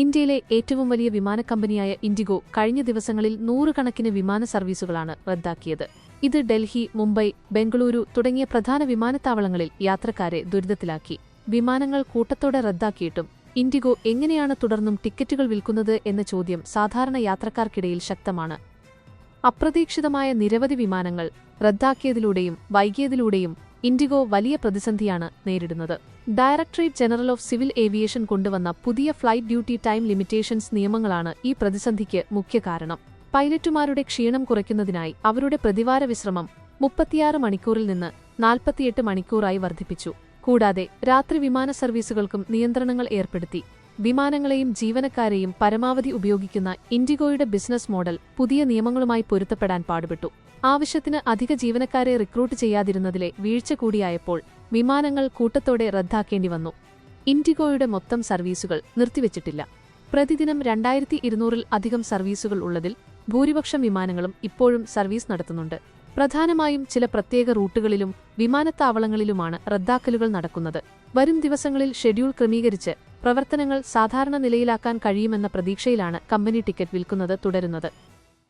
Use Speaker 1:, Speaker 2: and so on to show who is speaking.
Speaker 1: ഇന്ത്യയിലെ ഏറ്റവും വലിയ വിമാന കമ്പനിയായ ഇൻഡിഗോ കഴിഞ്ഞ ദിവസങ്ങളിൽ നൂറുകണക്കിന് വിമാന സർവീസുകളാണ് റദ്ദാക്കിയത്. ഇത് ഡൽഹി മുംബൈ ബംഗളൂരു തുടങ്ങിയ പ്രധാന വിമാനത്താവളങ്ങളിൽ യാത്രക്കാരെ ദുരിതത്തിലാക്കി. വിമാനങ്ങൾ കൂട്ടത്തോടെ റദ്ദാക്കിയിട്ടും ഇൻഡിഗോ എങ്ങനെയാണ് തുടർന്നും ടിക്കറ്റുകൾ വിൽക്കുന്നത് എന്ന ചോദ്യം സാധാരണ യാത്രക്കാർക്കിടയിൽ ശക്തമാണ്. അപ്രതീക്ഷിതമായ നിരവധി വിമാനങ്ങൾ റദ്ദാക്കിയതിലൂടെയും വൈകിയതിലൂടെയും ഇൻഡിഗോ വലിയ പ്രതിസന്ധിയാണ് നേരിടുന്നത്. Directorate general of civil aviation കൊണ്ടുവന്ന പുതിയ ഫ്ലൈറ്റ് ഡ്യൂട്ടി ടൈം ലിമിറ്റേഷൻസ് നിയമങ്ങളാണ് ഈ പ്രതിസന്ധിക്ക് മുഖ്യ കാരണം. പൈലറ്റുമാരുടെ ക്ഷീണം കുറയ്ക്കുന്നതിനായി അവരുടെ പ്രതിവാര വിശ്രമം മുപ്പത്തിയാറ് മണിക്കൂറിൽ നിന്ന് നാൽപ്പത്തിയെട്ട് മണിക്കൂറായി വർദ്ധിപ്പിച്ചു. കൂടാതെ രാത്രി വിമാന സർവീസുകൾക്കും നിയന്ത്രണങ്ങൾ ഏർപ്പെടുത്തി. വിമാനങ്ങളെയും ജീവനക്കാരെയും പരമാവധി ഉപയോഗിക്കുന്ന ഇൻഡിഗോയുടെ ബിസിനസ് മോഡൽ പുതിയ നിയമങ്ങളുമായി പൊരുത്തപ്പെടാൻ പാടുപെട്ടു. ആവശ്യത്തിന് അധിക ജീവനക്കാരെ റിക്രൂട്ട് ചെയ്യാതിരുന്നതിലെ വീഴ്ച കൂടിയായപ്പോൾ വിമാനങ്ങൾ കൂട്ടത്തോടെ റദ്ദാക്കേണ്ടി വന്നു. ഇൻഡിഗോയുടെ മൊത്തം സർവീസുകൾ നിർത്തിവച്ചിട്ടില്ല. പ്രതിദിനം രണ്ടായിരത്തി ഇരുന്നൂറിൽ അധികം സർവീസുകൾ ഉള്ളതിൽ ഭൂരിപക്ഷം വിമാനങ്ങളും ഇപ്പോഴും സർവീസ് നടത്തുന്നുണ്ട്. പ്രധാനമായും ചില പ്രത്യേക റൂട്ടുകളിലും വിമാനത്താവളങ്ങളിലുമാണ് റദ്ദാക്കലുകൾ നടക്കുന്നത്. വരും ദിവസങ്ങളിൽ ഷെഡ്യൂൾ ക്രമീകരിച്ച് പ്രവർത്തനങ്ങൾ സാധാരണ നിലയിലാക്കാൻ കഴിയുമെന്ന പ്രതീക്ഷയിലാണ് കമ്പനി ടിക്കറ്റ് വിൽക്കുന്നത് തുടരുന്നത്.